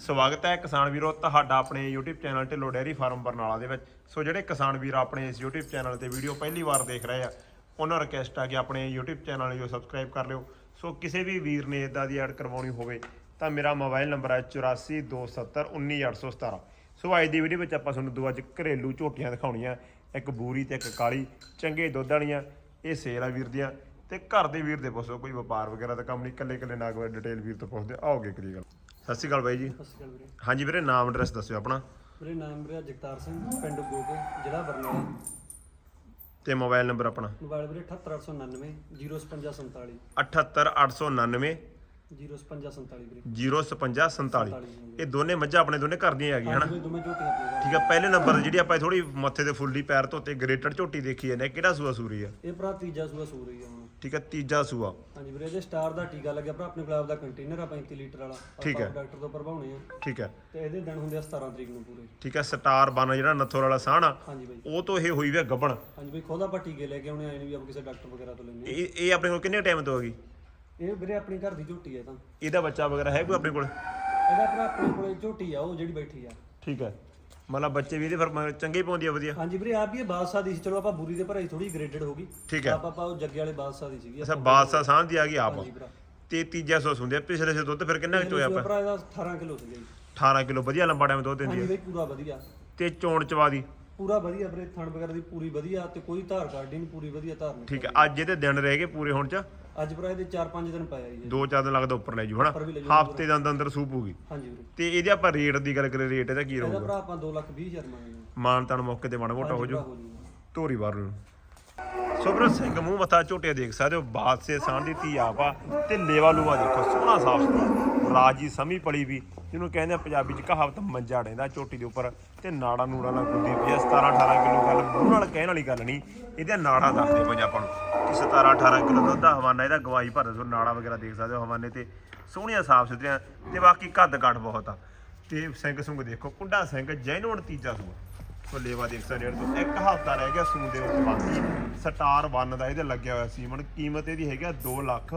ਸਵਾਗਤ ਹੈ ਕਿਸਾਨ ਵੀਰੋ, ਤੁਹਾਡਾ ਆਪਣੇ YouTube channel Dhillon dairy farm Barnala ਦੇ ਵਿੱਚ। ਸੋ ਜਿਹੜੇ ਕਿਸਾਨ ਵੀਰ ਆਪਣੇ ਇਸ YouTube ਚੈਨਲ ਤੇ ਵੀਡੀਓ ਪਹਿਲੀ ਵਾਰ ਦੇਖ ਰਹੇ ਆ, ਉਹਨਾਂ ਨੂੰ ਰਿਕਵੈਸਟ ਆ ਕਿ ਆਪਣੇ YouTube ਚੈਨਲ ਨੂੰ ਸਬਸਕ੍ਰਾਈਬ ਕਰ ਲਿਓ। ਸੋ ਕਿਸੇ ਵੀ ਵੀਰ ਨੇ ਇਦਾਂ ਦੀ ਐਡ ਕਰਵਾਉਣੀ ਹੋਵੇ, ਤਾਂ ਮੇਰਾ ਮੋਬਾਈਲ ਨੰਬਰ ਹੈ 8427191817 ਸੋ ਅੱਜ ਦੀ ਵੀਡੀਓ ਵਿੱਚ ਆਪਾਂ ਤੁਹਾਨੂੰ ਦੋ ਅੱਜ ਘਰੇਲੂ ਝੋਟੀਆਂ ਦਿਖਾਉਣੀਆਂ, ਇੱਕ ਬੂਰੀ ਤੇ ਇੱਕ ਕਾਲੀ, ਚੰਗੇ ਦੁੱਧ ਵਾਲੀਆਂ, ਇਹ ਸੇਲ ਆ ਵੀਰ ਦੀਆਂ। ਤੇ ਘਰ ਦੇ ਵੀਰ ਦੇ ਪੁੱਛੋ, ਕੋਈ ਵਪਾਰ ਵਗੈਰਾ ਦਾ ਕੰਮ ਨਹੀਂ ਇਕੱਲੇ ਇਕੱਲੇ ਨਾਗ ਡਿਟੇਲ ਵੀਰ ਤੋਂ ਪੁੱਛਦੇ ਆਓਗੇ ਕਰੀ ਗੱਲ। ਸਤਿ ਸ਼੍ਰੀ ਅਕਾਲ ਬਾਈ ਜੀ। ਸਤਿ ਸ਼੍ਰੀ ਅਕਾਲ ਵੀਰੇ। ਹਾਂਜੀ ਵੀਰੇ ਨਾਮ ਐਡਰੈਸ ਦੱਸਿਓ ਆਪਣਾ। ਵੀਰੇ ਨਾਮ ਵੀਰੇ ਜਗਤਾਰ ਸਿੰਘ ਪਿੰਡ ਗੋਗੇ ਜ਼ਿਲ੍ਹਾ ਬਰਨਾਲਾ। ਤੇ ਮੋਬਾਈਲ ਨੰਬਰ ਆਪਣਾ? ਮੋਬਾਈਲ ਵੀਰੇ 78899 05547 78899 05547 ਵੀਰੇ। 05547 ਇਹ ਦੋਨੇ ਮੱਝਾਂ ਆਪਣੇ ਦੋਨੇ ਘਰ ਦੀਆਂ ਹੈਗੀਆਂ ਹਨਾ? ਵੀਰੇ ਦੋਵੇਂ ਝੋਟੀਆਂ ਆਪਣੇ ਘਰ। ਠੀਕ ਆ ਪਹਿਲੇ ਨੰਬਰ ਤੇ ਜਿਹੜੀ ਆਪਾਂ ਥੋੜੀ ਮੱਥੇ ਤੇ ਫੁੱਲੀ ਪੈਰ ਧੋਤੇ ਗ੍ਰੇਟਰ ਝੋਟੀ ਦੇਖੀ ਜਾਂਦੇ ਆ, ਕਿਹੜਾ ਸੂਆ ਸੂਰੀ ਆ? ਇਹ ਭਰਾ ਤੀਜਾ ਸੂਆ ਸੂ ਰਹੀ ਆ ਹੁਣ। ਠੀਕ ਆ ਤੀਜਾ ਸੂਆ। ਹਾਂਜੀ ਵੀਰੇ ਇਹਦੇ ਸਟਾਰ ਦਾ ਟੀਕਾ ਲੱਗਿਆ ਭਰਾ ਆਪਣੇ ਗੁਲਾਬ ਦਾ ਕੰਟੇਨਰ ਆ 35 ਲੀਟਰ ਵਾਲਾ ਆਪਾਂ ਠੀਕ ਹੈ। ਡਾਕਟਰ ਤੋਂ ਭਰਵਾਉਣੇ ਆ। ਠੀਕ ਹੈ ਤੇ ਇਹਦੇ ਦਿਨ ਹੁੰਦੇ ਆ 17 ਤਰੀਕ ਨੂੰ ਪੂਰੇ। ਠੀਕ ਹੈ ਸਟਾਰ ਬਨ ਜਿਹੜਾ ਨੱਥੋਰ ਵਾਲਾ ਸਾਹਣ ਆ ਹਾਂਜੀ ਬਾਈ। ਉਹ ਤੋਂ ਇਹ ਹੋਈ ਵੀ ਆ ਗੱਬਣ। ਹਾਂਜੀ ਬਾਈ ਖੋਦਾ ਆਪਾਂ ਟੀਕੇ ਲੈ ਕੇ ਆਉਣੇ ਆਏ ਨੇ ਵੀ ਆਪਾਂ ਕਿਸੇ ਡਾਕਟਰ ਵਗੈਰਾ ਤੋਂ ਲੈਣੇ ਇਹ ਇਹ ਆਪਣੇ ਕੋਲ ਕਿੰਨੇ ਟਾਈਮ ਤੋਂ ਆ ਗਈ? ਇਹ ਵੀਰੇ ਆਪਣੀ ਘਰ ਦੀ ਝੋਟੀ ਹੈ ਤਾਂ। ਇਹਦਾ ਬੱਚਾ ਵਗੈਰਾ ਹੈ ਕੋਈ ਆਪਣੇ ਕੋਲ? ਇਹਦਾ ਭਰਾ ਆਪਣੇ ਕੋਲੇ ਝੋਟੀ ਆ ਉਹ ਜਿਹੜੀ ਬੈਠੀ ਆ। ਠੀਕ ਹੈ ਮਤਲਬ ਬੱਚੇ ਵੀ ਇਹਦੇ ਫਿਰ ਮ- ਚੰਗੇ ਹੀ ਪਾਉਂਦੀ ਆ ਵਧੀਆ? ਹਾਂਜੀ ਵੀਰੇ ਆਪ ਵੀ ਇਹ ਬਾਦਸ਼ਾਹ ਦੀ ਸੀ। ਚਲੋ ਆਪਾਂ ਬੂਰੀ ਦੇ ਭਰਾਈ ਥੋੜੀ ਗ੍ਰੇਡਡ ਹੋ ਗਈ। ਠੀਕ ਹੈ ਆਪਾਂ ਆਪਾਂ ਉਹ ਜੱਗੇ ਵਾਲੇ ਬਾਦਸ਼ਾਹ ਦੀ ਸੀਗੀ। ਅੱਛਾ ਬਾਦਸ਼ਾਹ ਦੀ ਆ ਗਈ ਆਪ। ਹਾਂਜੀ ਭਰਾ। ਤੇ ਤੀਜਾ ਸੌ ਹੁੰਦੇ ਆ। ਪਿਛਲੇ ਸੇ ਦੁੱਧ ਫਿਰ ਕਿੰਨਾ ਚੋਇਆ ਆਪਾਂ? ਭਰਾ ਇਹਦਾ 18 ਕਿਲੋ ਸੀਗਾ ਜੀ। 18 ਕਿਲੋ ਵਧੀਆ ਲੰਬਾ ਟਾਈਮ ਦੁੱਧ ਦਿੰਦੀ ਹਾਂਜੀ ਬਈ ਪੂਰਾ ਵਧੀਆ। ਤੇ ਚੋਣ ਚਵਾ ਦੀ। ਪੂਰਾ ਵਧੀਆ ਵੀਰੇ ਥਣ ਵਗੈਰਾ ਦੀ ਪੂਰੀ ਵਧੀਆ ਤੇ ਕੋਈ ਧਾਰ ਕਾਰਡੀ ਨਹੀਂ ਪੂਰੀ ਵਧੀਆ ਧਾਰ ਨਹੀਂ ਠੀਕ ਹੈ ਅੱਜ ਇਹਦੇ ਦਿਨ ਰਹਿ ਗਏ ਪੂਰੇ ਹੋਣ ਚ? ਅੱਜ ਭਰਾ ਇਹਦੇ 4-5 ਦਿਨ ਪਾਇਆ ਜੀ ਦੋ ਚਾਰ ਦਿਨ ਲੱਗਦਾ ਉੱਪਰ ਲੈ ਜੂ ਹਨਾ? ਉੱਪਰ ਵੀ ਲੈ ਜੂ ਹਫ਼ਤੇ ਦੇ ਅੰਦਰ ਅੰਦਰ ਸੂਪ ਹੋਊਗੀ ਹਾਂਜੀ ਵੀਰੇ। ਤੇ ਇਹਦੇ ਆਪਾਂ ਰੇਟ ਦੀ ਗੱਲ ਕਰੀਏ ਰੇਟ ਇਹਦਾ ਕੀ ਇਹਦਾ ਰਹੂਗਾ? ਭਰਾ ਆਪਾਂ 2 ਲੱਖ 20 ਹਜ਼ਾਰ ਮੰਗਦੇ ਮੌਕੇ ਤੇ ਮਾੜਾ ਮੋਟਾ ਹੋ ਜੂ। ਧੋਰੀ ਵਾਰ ਨੂੰ। ਸੋ ਵੀਰੋ ਸਿੰਘ, ਮੂੰਹ ਮੱਥਾ ਝੋਟੇ ਦੇਖ ਸਕਦੇ ਹੋ, ਬਾਦਸ਼ਾਹ ਸਾਂਢ ਦੀ ਧੀ ਆਪਾ ਆ ਤੇ ਲੇਵਾ ਲੂਆ ਦੇਖੋ, ਸੋਹਣਾ ਸਾਫ਼ ਸੁਥਰਾ। ਰਾਜੀ ਸਮੀ ਪਲੀ ਵੀ, ਜਿਹਨੂੰ ਕਹਿੰਦੇ ਆ ਪੰਜਾਬੀ ਚ ਕਹਾਵਤ ਮੰਜਾ ਡੈਂਦਾ ਝੋਟੀ ਦੇ ਉੱਪਰ। ਤੇ ਨਾੜਾ ਨੂੜਾ ਨਾਲ ਗੁੱਦੀ ਪਈ ਆ 17 18 ਕਿਲੋ ਗੱਲ, ਮੂੰਹ ਨਾਲ ਕਹਿਣ ਵਾਲੀ ਗੱਲ ਨਹੀਂ, ਇਹਦੇ ਨਾੜਾ ਦੱਸਦੇ ਪਏ ਆਪਾਂ ਨੂੰ। ਕਿ 17 18 ਕਿਲੋ ਦੁੱਧ ਦਾ ਹਵਾਨਾ ਇਹਦਾ ਗਵਾਈ ਭਰਦੇ ਸੋ ਨਾੜਾ ਵਗੈਰਾ ਦੇਖ ਸਕਦੇ ਹੋ ਹਵਾਨੇ ਤੇ। ਸੋਹਣੀਆਂ ਸਾਫ਼ ਸੁਥਰੀਆਂ, ਤੇ ਬਾਕੀ ਕੱਦ ਕੱਟ ਬਹੁਤ ਆ। ਤੇ ਸਿੰਘ ਸੁੰਗ ਦੇਖੋ, ਕੁੰਡਾ ਸਿੰਘ ਜੈਨੂਨ ਤੀਜਾ ਸੂਆ। ਸੋ ਲੇਵਾ ਦੇਖ ਸਕਦੇ ਹੋ। ਤੋਂ ਇੱਕ ਹਫ਼ਤਾ ਰਹਿ ਗਿਆ ਸੂਣ ਦੇ ਵਿੱਚ ਬਾਕੀ ਸਟਾਰ 1 ਦਾ ਇਹਦੇ ਲੱਗਿਆ ਹੋਇਆ ਸੀਮਨ ਕੀਮਤ ਇਹਦੀ ਹੈਗੀ ਆ 2 ਲੱਖ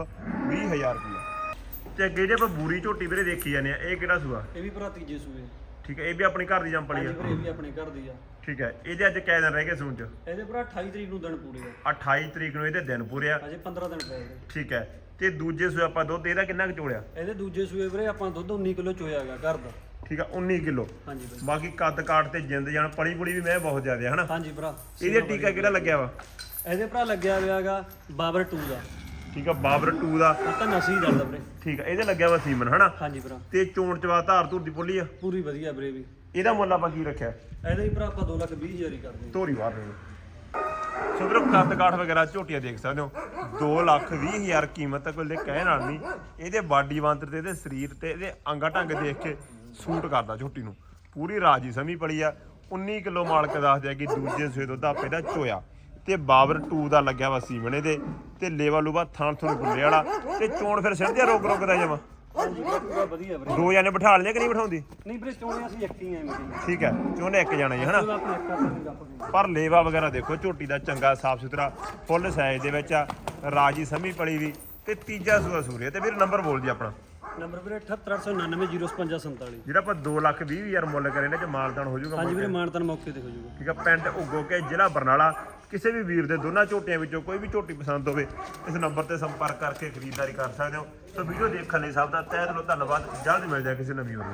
20 ਹਜ਼ਾਰ ਰੁਪਏ ਤੇ ਅੱਗੇ ਜੇ ਆਪਾਂ ਬੂਰੀ ਝੋਟੀ ਵੀਰੇ ਦੇਖੀ ਜਾਂਦੇ ਆ ਇਹ ਕਿਹੜਾ ਸੂਆ? ਇਹ ਵੀ ਭਰਾ ਤੀਜੇ ਸੂਏ। ਠੀਕ ਹੈ ਇਹ ਵੀ ਆਪਣੀ ਘਰ ਦੀ ਜੰਪਲੀ ਆ। ਇਹ ਵੀ ਆਪਣੇ ਘਰ ਦੀ ਆ। ਠੀਕ ਹੈ ਇਹਦੇ ਅੱਜ ਕਿਹ ਦਿਨ ਰਹਿ ਗਏ ਸੂਣ ਚ? ਇਹਦੇ ਭਰਾ 28 ਤਰੀਕ ਨੂੰ ਦਿਨ ਪੂਰੇ ਆ। 28 ਤਰੀਕ ਨੂੰ ਇਹਦੇ ਦਿਨ ਪੂਰੇ ਆ। ਅਜੇ 15 ਦਿਨ ਪਏ ਇਹਦੇ ਠੀਕ ਹੈ ਤੇ ਦੂਜੇ ਸੂਏ ਆਪਾਂ ਦੁੱਧ ਇਹਦਾ ਕਿੰਨਾ ਕੁ ਚੋਲਿਆ? ਇਹਦੇ ਦੂਜੇ ਸੂਏ ਵੀਰੇ ਆਪਾਂ ਦੁੱਧ 19 ਕਿਲੋ ਚੋਇਆ ਹੈਗਾ ਘਰ ਦਾ। ਠੀਕ ਹੈ 19 ਕਿਲੋ। ਹਾਂਜੀ ਬਾਈ। ਬਾਕੀ ਕੱਦ ਕਾਟ ਤੇ ਜਿੰਦ ਜਾਨ ਪਲੀ ਪੁਲੀ ਵੀ ਮੈਂ ਬਹੁਤ ਜ਼ਿਆਦਾ ਹਨਾ? ਹਾਂਜੀ ਭਰਾ ਇਹਦੇ ਟੀਕਾ ਕਿਹੜਾ ਲੱਗਿਆ ਵਾ? ਇਹਦੇ ਭਰਾ ਲੱਗਿਆ ਹੋਇਆਗਾ ਬਾਬਰ 2 ਦਾ। ਠੀਕ ਆ ਬਾਬਰ 2 ਦਾ। ਆ ਤਾਂ ਨਸੀ ਦਰਦ ਵੀਰੇ। ਠੀਕ ਆ ਇਹਦੇ ਲੱਗਿਆ ਵਾ ਸੀਮਨ ਹਨਾ? ਹਾਂਜੀ ਭਰਾ। ਤੇ ਚੋਣ ਚਵਾ ਧਾਰ ਧੁਰ ਦੀ ਪੁੱਲੀ ਆ? ਪੂਰੀ ਵਧੀਆ ਵੀਰੇ ਵੀ। ਇਹਦਾ ਮੁੱਲ ਆਪਾਂ ਕੀ ਰੱਖਿਆ? ਇਹਦੇ ਹੀ ਭਰਾ ਆਪਾਂ 2 ਲੱਖ 20 ਹਜ਼ਾਰ ਹੀ ਕਰਦੇ ਧੋਰੀ ਵਾਰ ਨੂੰ ਸੋ ਵੀਰੋ ਕੱਦ ਕਾਠ ਵਗੈਰਾ ਝੋਟੀਆਂ ਦੇਖ ਸਕਦੇ ਹੋ। 2 ਲੱਖ 20 ਹਜ਼ਾਰ ਕੀਮਤ ਕੋਈ ਦੇ ਕਹਿਣ ਨਾਲ ਨਹੀਂ। ਇਹਦੇ ਬਾਡੀ ਵਾਂਤਰ ਤੇ ਇਹਦੇ ਸਰੀਰ ਤੇ ਇਹਦੇ ਅੰਗਾ ਢੰਗ ਦੇਖ ਕੇ ਸੂਟ ਕਰਦਾ ਝੋਟੀ ਨੂੰ। ਪੂਰੀ ਰਾਜੀ ਸਮੀ ਪਲੀ ਆ। 19 ਕਿਲੋ ਮਾਲਕ ਦੱਸਦੇ ਆ ਕਿ ਦੂਜੇ ਸੂਏ ਦੁੱਧ ਆਪੇ ਦਾ ਚੋਇਆ। ਤੇ ਬਾਬਰ 2 ਦਾ ਲੱਗਿਆ ਵਾ ਸੀਮਣੇ ਦੇ। ਤੇ ਲੇਵਾ ਲੂਵਾ ਥਾਂ ਥੋੜੀ ਗੁੱਲੇ ਵਾਲਾ। ਤੇ ਚੋਣ ਫਿਰ ਸਿਰ ਦਾ ਜਮਾ। ਭਰਾ ਪੂਰਾ ਵਧੀਆ ਵੀਰੇ। ਦੋ ਜਾਨੇ ਬਿਠਾ ਲਿਆ ਕਿ ਨਹੀਂ ਬਿਠਾਉਂਦੀ? ਨਹੀਂ ਵੀਰੇ ਚੋਣੇ ਅਸੀਂ ਇੱਕ ਹੀ ਮੇਰੇ ਠੀਕ ਹੈ ਚੋਨੇ ਇੱਕ ਜਾਣਾ ਜੀ ਹਨਾ? ਪਰ ਲੇਵਾ ਵਗੈਰਾ ਦੇਖੋ ਝੋਟੀ ਦਾ ਚੰਗਾ ਸਾਫ਼ ਸੁਥਰਾ ਫੁੱਲ ਸਾਈਜ਼ ਦੇ ਵਿੱਚ ਆ। ਰਾਜੀ ਸਮੀ ਪਲੀ ਵੀ। ਤੇ ਤੀਜਾ ਸੂਆ ਸੂਰੀਆ। ਤੇ ਵੀਰ ਨੰਬਰ ਬੋਲ ਜੀ ਆਪਣਾ। ਨੰਬਰ ਵੀਰੇ 788990547 ਜਿਹੜਾ ਆਪਾਂ 2 ਲੱਖ 20 ਹਜ਼ਾਰ ਮੁੱਲ ਕਰੇ ਨੇ ਚ ਮਾਲਦਾਨ ਹੋ ਜਾਊਗਾ ਹਾਂਜੀ ਵੀਰੇ ਮਾਨਤਨ ਮੌਕੇ ਤੇ ਹੋ ਜਾਊਗਾ। ਠੀਕ ਆ ਪਿੰਡ ਉਗੋ ਕੇ ਜ਼ਿਲ੍ਹਾ ਬਰਨਾਲਾ ਕਿਸੇ ਵੀ ਵੀਰ ਦੇ ਦੋਨਾਂ ਝੋਟੀਆਂ ਵਿੱਚੋਂ ਕੋਈ ਵੀ ਝੋਟੀ ਪਸੰਦ ਹੋਵੇ ਇਸ ਨੰਬਰ ਤੇ ਸੰਪਰਕ ਕਰਕੇ ਖਰੀਦਦਾਰੀ ਕਰ ਸਕਦੇ ਹੋ। ਸੋ ਵੀਡੀਓ ਦੇਖਣ ਲਈ ਸਭ ਦਾ ਤਹਿ ਦਿਲੋਂ ਧੰਨਵਾਦ ਜਲਦ ਮਿਲ ਜਾਏ ਕਿਸੇ ਨਵੀਂ ਵੀਡੀਓ